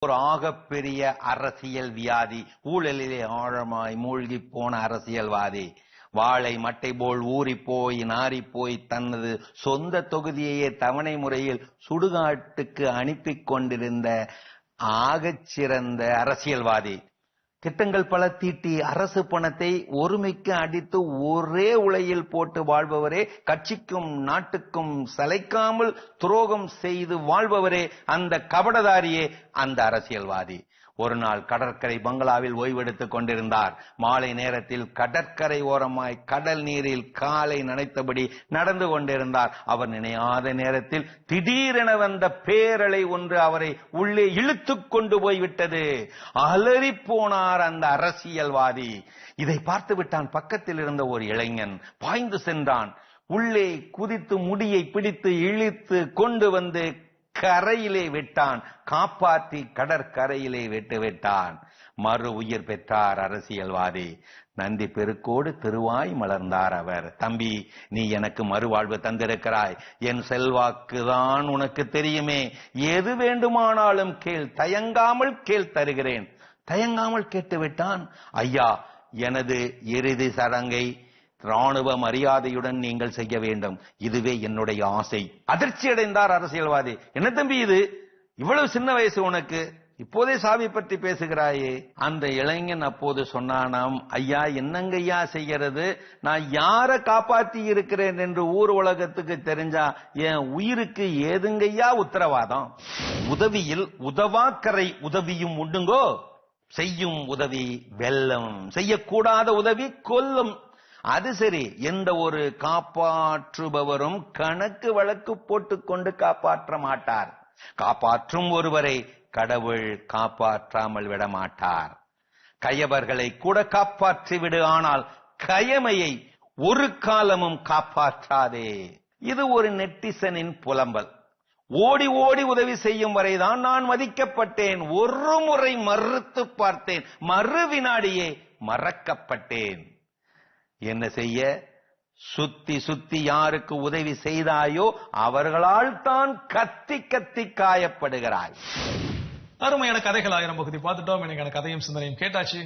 ஒரு ஆகப்பெரிய அரசியல் வியாதி. ஊழலிலே ஆழமாய் மூழ்கி போன அரசியல்வாதி. வாளை மட்டை போல் ஊறி போய் நாரி போய் தனது சொந்த தொகுதியையே தவணை முறையில் சுடுகாட்டுக்கு அனுப்பி கொண்டிருந்த ஆகச்சிறந்த அரசியல்வாதி. திட்டங்கள் பல தீட்டி அரசு பணத்தை ஒருமைக்கு அடித்து ஒரே உலையில் போட்டு வாழ்பவரே கட்சிக்கும் நாட்டுக்கும் சளைக்காமல் துரோகம் செய்து வாழ்பவரே அந்த கபடதாரியே அந்த அரசியல்வாதி. ஒரு நாள் கடற்கரை பங்களாவில் ஓய்வெடுத்துக் கொண்டிருந்தார். மாலை நேரத்தில் கடற்கரை ஓரமாய் கடல் நீரில் காலை நனைத்தபடி நடந்து கொண்டிருந்தார். அவர் நினையாத நேரத்தில் திடீரென வந்த பேரலை ஒன்று அவரை உள்ளே இழுத்துக் கொண்டு போய்விட்டது. அலறி போனார் அந்த அரசியல்வாதி. இதை பார்த்து விட்டான் பக்கத்தில் இருந்த ஒரு இளைஞன். பாய்ந்து சென்றான். உள்ளே குதித்து முடியை பிடித்து இழுத்து கொண்டு வந்து கரையிலே விட்டான். காப்பாற்றி கடற்கரையிலே விட்டு விட்டான். மறு உயிர் பெற்றார் அரசியல்வாதி. நந்தி பெருக்கோடு திருவாய் மலர்ந்தார் அவர். தம்பி நீ எனக்கு மறுவாழ்வு தந்திருக்கிறாய். என் செல்வாக்குதான் உனக்கு தெரியுமே. எது வேண்டுமானாலும் கேள். தயங்காமல் கேள் தருகிறேன். தயங்காமல் கேட்டுவிட்டான். ஐயா எனது இறுதி சடங்கை ராணுவ மரியாதையுடன் நீங்கள் செய்ய வேண்டும். இதுவே என்னுடைய ஆசை. அதிர்ச்சி அடைந்தார் அரசியல்வாதி. என்ன தம்பி இது? இவ்வளவு சின்ன வயசு உனக்கு. இப்போதே சாவி பற்றி பேசுகிறாயே. அந்த இளைஞன் அப்போது சொன்னானாம் ஐயா என்னங்கய்யா செய்யறது நான் யார காப்பாத்தி இருக்கிறேன் என்று ஊர் உலகத்துக்கு தெரிஞ்சா என் உயிருக்கு ஏதுங்கய்யா உத்தரவாதம்? உதவியில் உதவாக்கரை உதவியும் உண்டுங்கோ? செய்யும் உதவி வெல்லம். செய்யக்கூடாத உதவி கொல்லும். அது சரி எந்த ஒரு காப்பாற்றுபவரும் கணக்கு வழக்கு போட்டுக்கொண்டு காப்பாற்ற மாட்டார். காப்பாற்றும் ஒருவரை கடவுள் காப்பாற்றாமல் விட மாட்டார். கயவர்களை கூட காப்பாற்றி விடு ஆனால் கயமையை ஒரு காலமும் காப்பாற்றாதே. இது ஒரு நெட்டிசனின் புலம்பல். ஓடி ஓடி உதவி செய்யும் வரைதான் நான் மதிக்கப்பட்டேன். ஒரு முறை மறுத்து பார்த்தேன். மறு வினாடியே மறக்கப்பட்டேன். என்ன செய்ய? சுத்தி சுத்தி யாருக்கு உதவி செய்தாயோ அவர்களால் தான் கத்தி கத்தி காயப்படுகிறாய். அருமையான கதைகள் ஆயிரம் பகுதி பார்த்துட்டோம். எனக்கான கதையும் சிந்தனையும் கேட்டாச்சு.